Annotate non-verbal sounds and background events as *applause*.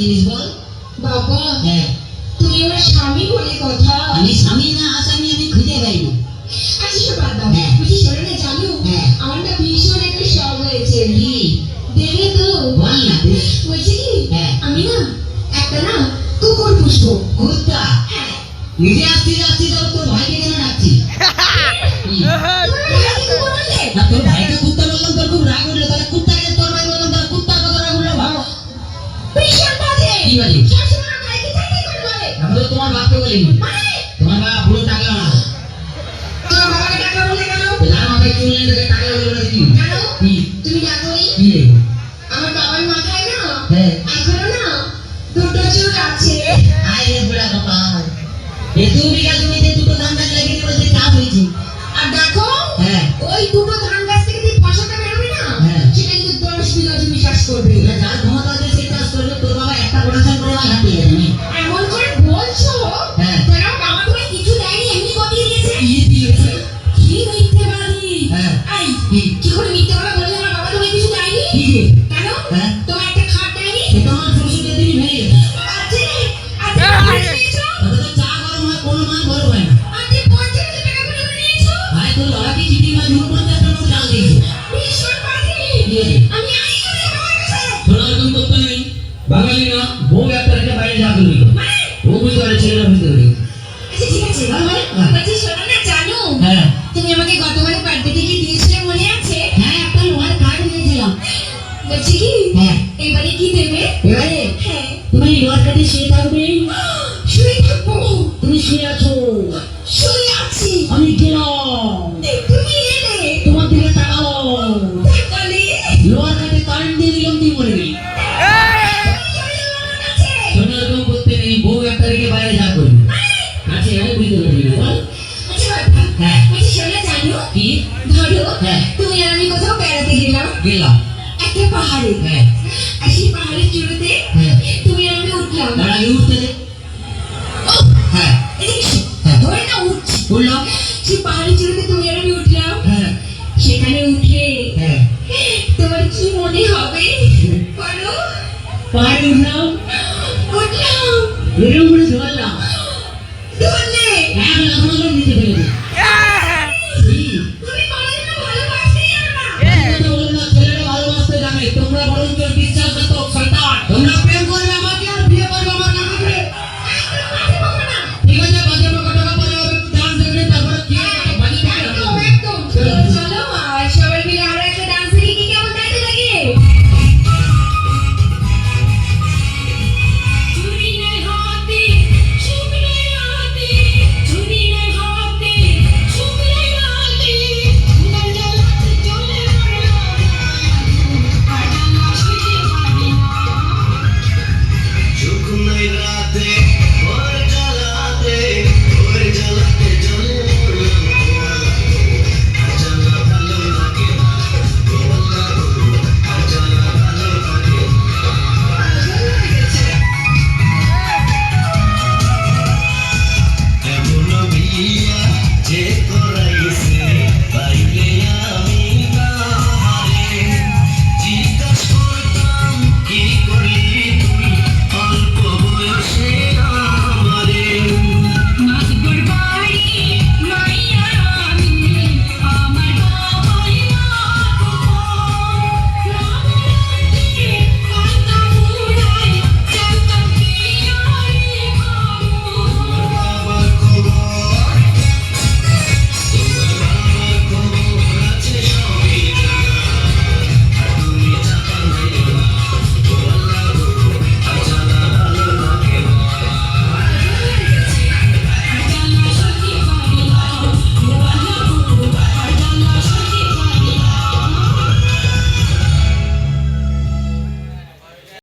জিনিস বল বাবা হ্যাঁ। তুমি আমার স্বামী বলে কথা। আমি স্বামী না আসামি আমি খুঁজে পাইনি। আচ্ছা বাদ দাও হ্যাঁ। বলছি শোনো না জানো হ্যাঁ। আমার না ভীষণ একটা শখ হয়েছে কি? দেবে তো? বল না বলছি কি? হ্যাঁ। আমি না একটা না কুকুর পুষবো। কুত্তা? নিজে আসছি যাচ্ছি তো তোর ভাইকে কেন ডাকছি *laughs* তোমার বাপকে বলিনি তোমার বাপ পুরো টাকলা না তোমার বাবাকে টাকা বলে কেন? যার মাথায় চুল নেই তাকে বলে বলে কি? কেন? তুমি জানোই কি? আমার বাবার মাথায় না? হ্যাঁ। এখনও না? দুটো চুল আছে। আয় রে বুড়া কপাল এ দু বিঘা জমিতে দুটো ধান গাছ লাগিয়ে দিয়ে বলছে হয়েছে। আর দেখো হ্যাঁ। ওই দুটো ধান গাছ থেকে যে ফসলটা বেরোবে না হ্যাঁ। সেটা কিন্তু দশ বিঘা জমি চাষ করবে। মান বড় না আছে পঞ্চাশ হাজার টাকা করে করে নিয়েছো? ভাই তোর বাবা চিঠি মাছ মুখ পঞ্চাশ টাকা চাল দিয়েছে ভীষণ বাজে কি হয়েছে? আমি আই করে বাবার কাছে শোনা এরকম করতে নেই। বাঙালি না বউ একটা রেখে বাইরে যা করবি। বউ বুঝতে পারে ছেলেরা বুঝতে পারে। আচ্ছা ঠিক আছে। হ্যাঁ, হ্যাঁ। বলছি শোনো না জানো? হ্যাঁ। তুমি আমাকে গতবারে বার্থডে থেকে দিয়েছিলে মনে আছে? হ্যাঁ একটা লোহার কার্ড নিয়েছিলাম বলছি কি? হ্যাঁ। এবারে কি দেবে? এবারে? হ্যাঁ। তুমি লোহার কার্ডে শুয়ে থাকবে। *gasps* শুয়ে থাকব? তুমি শুয়ে আছো। বাইরে যা করবি। আছে আমি বুঝতে পারবি না। বল। আচ্ছা হ্যাঁ। বলছি শোনো জানো কি? ধরো হ্যাঁ। তুমি আর আমি কোথাও বেড়াতে গেলাম। গেলাম একটা পাহাড়ে হ্যাঁ। আর সেই পাহাড়ের চূড়োতে তুমি আর আমি উঠলাম উঠতে হ্যাঁ। হ্যাঁ। ধরে না উঠছি উঠলাম। সেই পাহাড়ের চূড়োতে তুমি আর আমি উঠলাম হ্যাঁ। সেখানে উঠে হ্যাঁ। তোমার কি মনে হবে বলো? পাহাড়ে উঠলাম।